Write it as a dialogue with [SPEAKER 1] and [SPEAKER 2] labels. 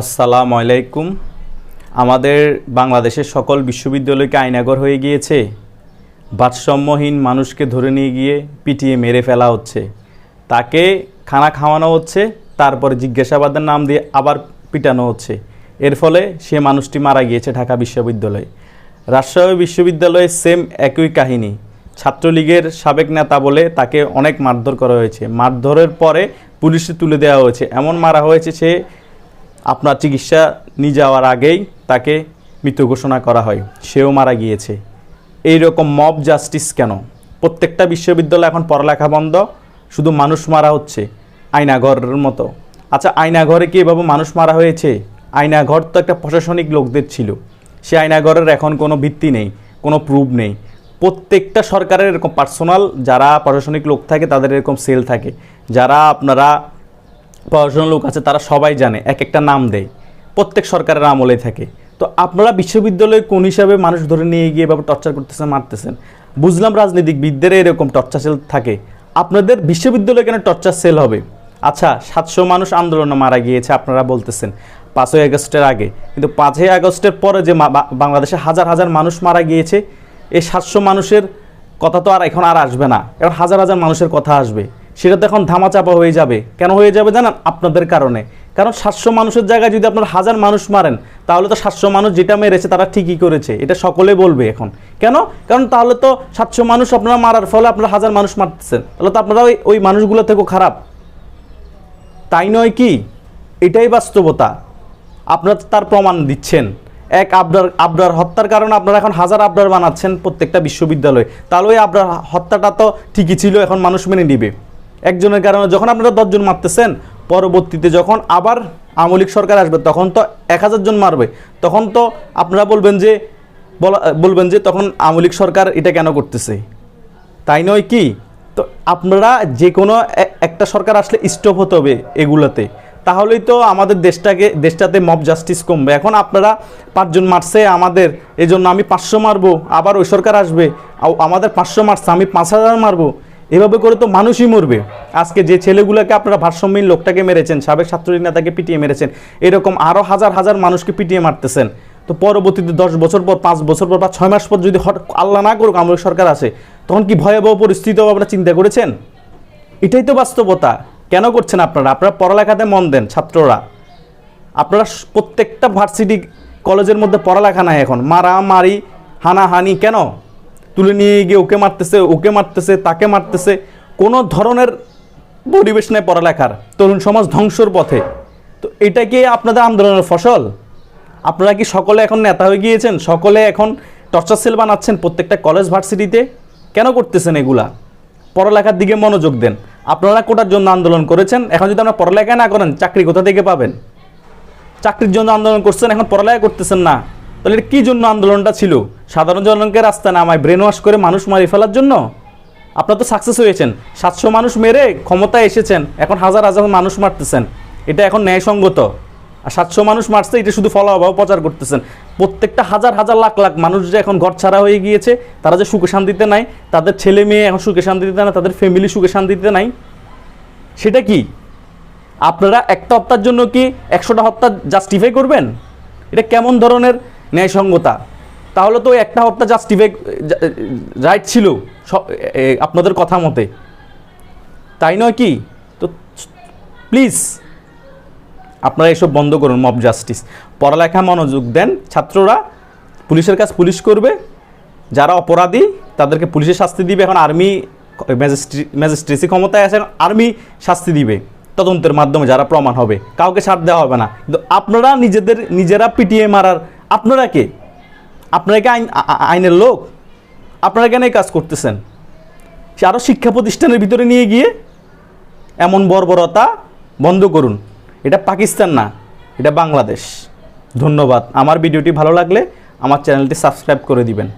[SPEAKER 1] আসসালামু আলাইকুম। আমাদের বাংলাদেশের সকল বিশ্ববিদ্যালয়কে আইনাগর হয়ে গিয়েছে। ভারসাম্যহীন মানুষকে ধরে নিয়ে গিয়ে পিটিয়ে মেরে ফেলা হচ্ছে। তাকে খানা খাওয়ানো হচ্ছে, তারপরে জিজ্ঞাসাবাদের নাম দিয়ে আবার পিটানো হচ্ছে। এর ফলে সে মানুষটি মারা গিয়েছে ঢাকা বিশ্ববিদ্যালয়ে। রাজশাহী বিশ্ববিদ্যালয়ে সেম একই কাহিনী। ছাত্রলীগের সাবেক নেতা বলে তাকে অনেক মারধর করা হয়েছে। মারধরের পরে পুলিশে তুলে দেওয়া হয়েছে। এমন মারা হয়েছে সে আপনার চিকিৎসা নিয়ে যাওয়ার আগেই তাকে মৃত ঘোষণা করা হয়। সেও মারা গিয়েছে। এই রকম মব জাস্টিস কেন? প্রত্যেকটা বিশ্ববিদ্যালয় এখন পড়ালেখা বন্ধ, শুধু মানুষ মারা হচ্ছে, আয়নাঘরের মতো। আচ্ছা আয়নাঘরে কি এভাবে মানুষ মারা হয়েছে? আয়নাঘর তো একটা প্রশাসনিক লোকদের ছিল। সে আয়নাঘরের এখন কোনো ভিত্তি নেই, কোনো প্রুফ নেই। প্রত্যেকটা সরকারের এরকম পার্সোনাল যারা প্রশাসনিক লোক থাকে, তাদের এরকম সেল থাকে। যারা আপনারা পড়াশোনার লোক আছে, তারা সবাই জানে এক একটা নাম দেয়। প্রত্যেক সরকারের আমলে থাকে। তো আপনারা বিশ্ববিদ্যালয়ে কোন হিসাবে মানুষ ধরে নিয়ে গিয়ে এভাবে টর্চার করতেছেন, মারতেছেন? বুঝলাম রাজনীতিবিদদের এরকম টর্চার সেল থাকে। আপনাদের বিশ্ববিদ্যালয়ে কেন টর্চার সেল হবে? আচ্ছা সাতশো মানুষ আন্দোলনে মারা গিয়েছে, আপনারা বলতেছেন। পাঁচই আগস্টের আগে। কিন্তু পাঁচই আগস্টের পরে যে বাংলাদেশে হাজার হাজার মানুষ মারা গিয়েছে, এই সাতশো মানুষের কথা তো আর এখন আর আসবে না। এখন হাজার হাজার মানুষের কথা আসবে। সেটা তো এখন ধামাচাপা হয়ে যাবে। কেন হয়ে যাবে জানেন? আপনাদের কারণে। কারণ সাতশো মানুষের জায়গায় যদি আপনার হাজার মানুষ মারেন, তাহলে তো সাতশো মানুষ যেটা মেরেছে তারা ঠিকই করেছে। এটা সকলে বলবে এখন। কেন? কারণ তাহলে তো সাতশো মানুষ আপনারা মারার ফলে আপনারা হাজার মানুষ মারতেছেন। তাহলে তো আপনারা ওই ওই মানুষগুলো থেকেও খারাপ। তাই নয় কি? এটাই বাস্তবতা। আপনারা তার প্রমাণ দিচ্ছেন। এক আবরার আবরার হত্যার কারণে আপনারা এখন হাজার আবরার বানাচ্ছেন প্রত্যেকটা বিশ্ববিদ্যালয়ে। তাহলে ওই আবরার হত্যাটা তো ঠিকই ছিল, এখন মানুষ মেনে নিবে। একজনের কারণে যখন আপনারা দশজন মারতেছেন, পরবর্তীতে যখন আবার আমলিক সরকার আসবে, তখন তো এক হাজার জন মারবে। তখন তো আপনারা বলবেন যে, বলা বলবেন যে তখন আমলিক সরকার এটা কেন করতেছে? তাই নয় কি? তো আপনারা যে কোনো একটা সরকার আসলে স্টপ হতে হবে এগুলোতে। তাহলেই তো আমাদের দেশটাকে, দেশটাতে মব জাস্টিস কমবে। এখন আপনারা পাঁচজন মারছে আমাদের এই আমি পাঁচশো মারবো, আবার ওই সরকার আসবে। আমাদের পাঁচশো মারছে, আমি পাঁচ হাজার মারবো। এভাবে করে তো মানুষই মরবে। আজকে যে ছেলেগুলোকে আপনারা ভারসাম্যহীন লোকটাকে মেরেছেন, সাবেক ছাত্রলীগ নেতাকে পিটিয়ে মেরেছেন, এরকম আরও হাজার হাজার মানুষকে পিটিয়ে মারতেছেন। তো পরবর্তীতে দশ বছর পর, পাঁচ বছর পর বা ছয় মাস পর যদি আল্লাহ না করুক আমলিক সরকার আসে, তখন কি ভয়াবহ পরিস্থিতি আপনারা চিন্তা করেছেন? এটাই তো বাস্তবতা। কেন করছেন আপনারা? আপনারা পড়ালেখাতে মন দেন ছাত্ররা। আপনারা প্রত্যেকটা ভার্সিটি কলেজের মধ্যে পড়ালেখা নাই এখন। মারা মারামারি, হানাহানি, কেন? তুলে নিয়ে গিয়ে ওকে মারতেছে ওকে মারতেছে, তাকে মারতেছে। কোনো ধরনের পরিবেশ নেই পড়ালেখার। তরুণ সমাজ ধ্বংসর পথে। তো এটা কি আপনাদের আন্দোলনের ফসল? আপনারা কি সকলে এখন নেতা হয়ে গিয়েছেন? সকলে এখন টর্চার সেল বানাচ্ছেন প্রত্যেকটা কলেজ ভার্সিটিতে? কেন করতেছেন এগুলা? পড়ালেখার দিকে মনোযোগ দেন। আপনারা কোটার জন্য আন্দোলন করেছেন। এখন যদি আপনারা পড়ালেখা না করেন, চাকরি কোথা থেকে পাবেন? চাকরির জন্য আন্দোলন করছেন, এখন পড়ালেখা করতেছেন না। তাহলে কী জন্য আন্দোলনটা ছিল? সাধারণ জনগণকে রাস্তায় নামায় ব্রেন ওয়াশ করে মানুষ মারি ফেলার জন্য? আপনারা তো সাকসেস হয়েছেন। সাতশো মানুষ মেরে ক্ষমতায় এসেছেন, এখন হাজার হাজার মানুষ মারতেছেন। এটা এখন ন্যায়সঙ্গত। আর সাতশো মানুষ মারছে, এটা শুধু ফলো অভাব প্রচার করতেছেন। প্রত্যেকটা হাজার হাজার লাখ লাখ মানুষ যে এখন ঘর ছাড়া হয়ে গিয়েছে, তারা যে সুখে শান্তিতে নাই, তাদের ছেলে মেয়ে এখন সুখে শান্তিতে নাই, তাদের ফ্যামিলি সুখে শান্তিতে নাই, সেটা কি? আপনারা একটা হত্যার জন্য কি একশোটা হত্যা জাস্টিফাই করবেন? এটা কেমন ধরনের ন্যায়সঙ্গতা। তাহলে তো একটা হত্যা জাস্টিফাই রাইট ছিল আপনাদের কথা মতে। তাই নয় কি? তো প্লিজ আপনারা এসব বন্ধ করুন মব জাস্টিস পড়ালেখা মনোযোগ দেন ছাত্ররা, পুলিশের কাজ পুলিশ করবে। যারা অপরাধী, তাদেরকে পুলিশের শাস্তি দিবে। এখন আর্মি ম্যাজিস্ট্রি, ম্যাজিস্ট্রেসি ক্ষমতায় আছে আর্মি শাস্তি দিবে তদন্তের মাধ্যমে যারা প্রমাণ হবে। কাউকে ছাড় দেওয়া হবে না। কিন্তু আপনারা নিজেদের, নিজেরা পিটিয়ে মারার আপনারা কে? আপনারা কি আইন আইনের লোক? আপনারা কেন এই কাজ করতেছেন? সে আরও শিক্ষা প্রতিষ্ঠানের ভিতরে নিয়ে গিয়ে এমন বর্বরতা বন্ধ করুন। এটা পাকিস্তান না, এটা বাংলাদেশ। ধন্যবাদ। আমার ভিডিওটি ভালো লাগলে আমার চ্যানেলটি সাবস্ক্রাইব করে দিবেন।